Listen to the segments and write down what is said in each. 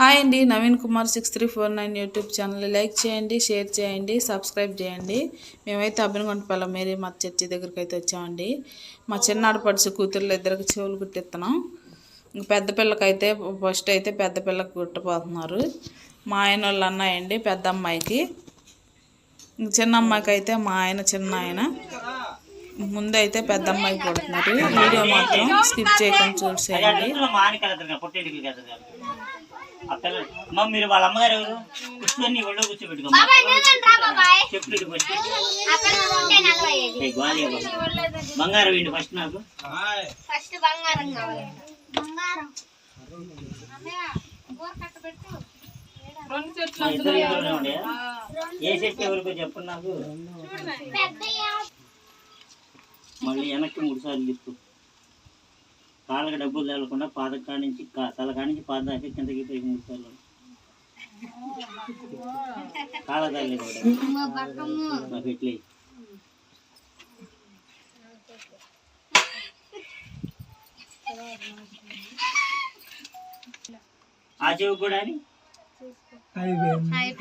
Hi అండి Naveen Kumar six three four nine YouTube channel. Like చేయండి share చేయండి subscribe చేయండి. మేమైతే అబ్బినగుంటపల్ల మేరీ మా చర్చి దగ్గరికి అయితే వచ్చామండి. మా చిన్న ఆడపడుచు కూతుర్లు ఇద్దరికి చెవులు కుట్టిస్తున్నాం ఇంక పెద్ద పిల్లకైతే ఫస్ట్ అయితే పెద్ద పిల్లకి కుట్టపోతున్నారు మా ఆయన వాళ్ళ అన్నయ్య అండి పెద్ద అమ్మాయికి. ఇంక చిన్న అమ్మాయికి అయితే మా ఆయన చిన్న ఆయన. ముందైతే పెద్ద అమ్మాయికి కొడుతున్నారు. వీడియో మాత్రం స్కిప్ చేయకుండా చూసేయండి. అమ్మ మీరు వాళ్ళ అమ్మగారు ఎవరు కూర్చొని ఒళ్ళో కూర్చోబెట్టుకో. చెప్పులు ఇటు ఫస్ట్ ఏయ్, గోలి ఇవ్వ. బంగారం ఏంటి ఫస్ట్ నాకు? ఫస్ట్ బంగారం కావాలి? ఏ చెట్టు ఎవరికో చెప్పండి నాకు. మళ్ళీ వెనక్కి మూడు సార్లు తిప్పు. కాళ్ళకి డబ్బులు తగలకుండా పాద కాడి నుంచి తల కాడి నుంచి పాద దాకా కిందకి పైకి మూడు సార్లు. కాళ్ళ తల్లి కూడా ఆ చెవు కూడా అని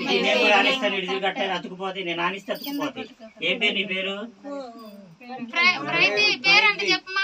నేను కూడా ఆనిస్తాను ఇడిచి కట్టాను అతుకుపోతే నేను ఆనిస్తే అతుకుపోతే. ఏం పేరు నీ పేరు? పేరంటే చెప్పమా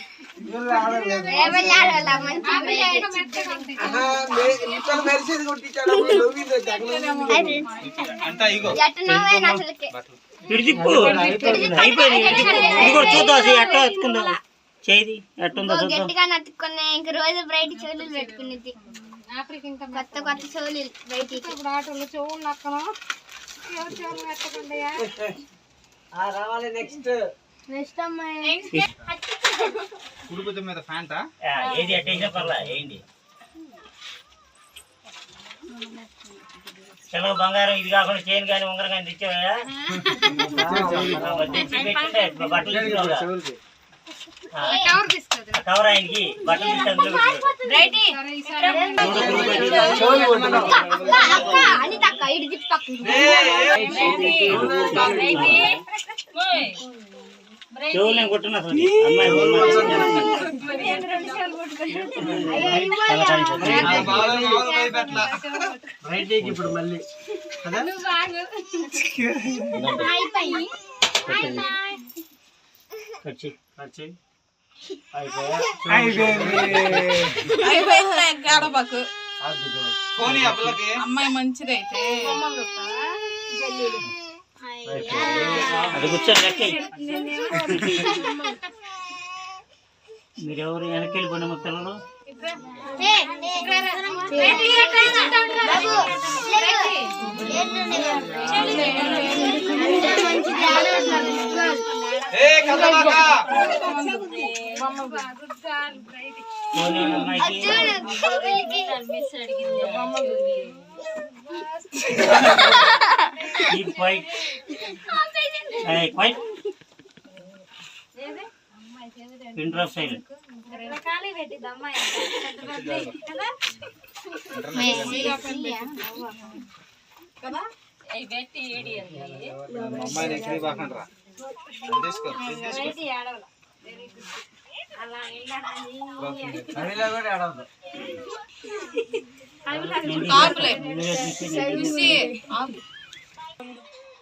అయిపోయింది చూద్దాం ఎట్లా ఎత్తుకుందాం. చేది ఎట్టుందో గట్టిగా నత్తుకున్నా ఇంక రోజు బ్రైట్ చెవులు పెట్టుకునేది. కొత్త కొత్త చెవులు బయటికి. నెక్స్ట్. కుడిభుజం మీద ఫ్యాంటా ఏది అట్టేసినా పర్లా ఏంటి సెలవు బంగారం ఇది కాకుండా చేయను కానీ ఉంగరం కానీ తెచ్చావా? బట్టలు కవర్ ఆయనకి బట్టలు తీసి చెవులు నేను కొట్టున్నా అమ్మాయి ఇప్పుడు మళ్ళీ. అమ్మాయి మంచిదైతే. అది కూర్చొని లెక్క మీరెవరు వెనక్కి వెళ్ళిపోయిన మా పిల్లలు? ఏ కదలాక Hey, అమ్మాయికి ఈ క్వైట్ ఏయ్, క్వైట్ పిన్ డ్రాప్ సైడ్ అమ్మాయిని ఎక్కడి బాకండి రా తీసుకో అవిలా కూడా ఆడవద్దు కాపులే నువ్వే తీసుకొని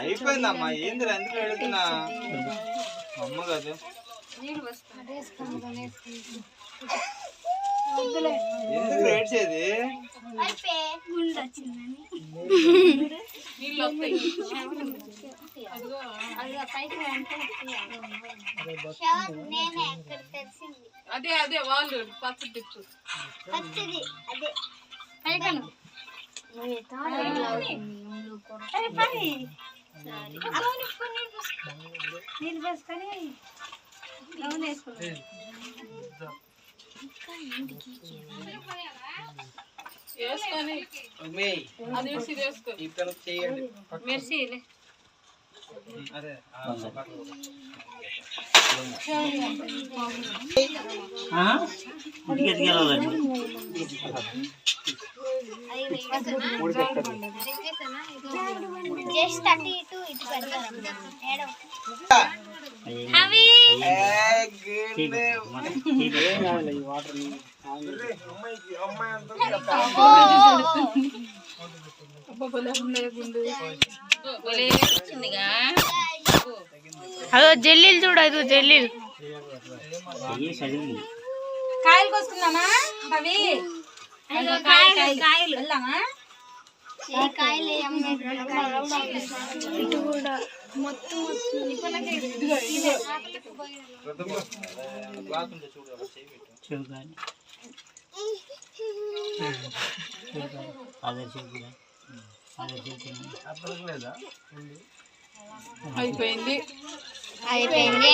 అయిపోయిందమ్మా ఏంది ఎందుకు అడుగుతున్నా అమ్మ కాదు. వచ్చిందని నీళ్ళు అదే అదే వాళ్ళు పచ్చడి తిప్పు పచ్చది అదే. పైకను నీళ్ళు పోసుకొని నూనె వేసుకున్నాను వేసుకొని మీ అది ఇడిచి వేసుకో. ఇక్కడ జస్ట్ అటు ఇటు ఇటు పెడతారు ఏడవ అవి చేయి పెట్టు, మొత్తం చేయి పెట్టు. అదో జల్లీలు చూడు అదో జల్లీలు. కాయలు కోసుకుందామా అవి. కాయలు కాయలు. అదే చెప్పురా అదే చెప్తున్నా అప్పటికి లేదా? అయిపోయింది. అయిపోయింది.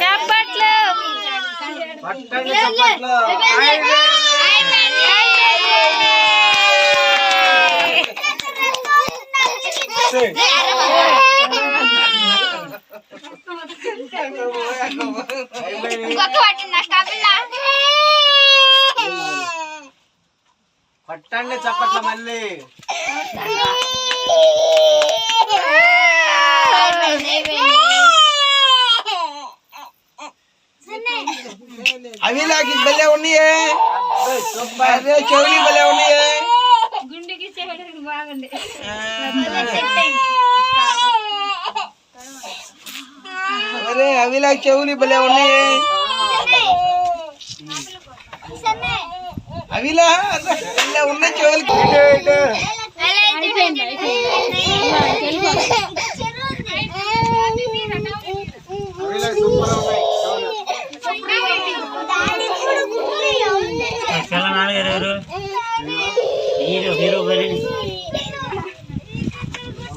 చప్పట్లు. చప్పట్లు. ఇంకొక పట్టింది నా స్టాపిల్లా పట్టండి చప్పట్లు మళ్ళీ అవి లాగి భలే ఉన్నాయే అదే చెవులి అరే అవి లాగి చెవులి భలే ఉన్నాయే అవిలా భలే ఉన్నాయి చెవులకి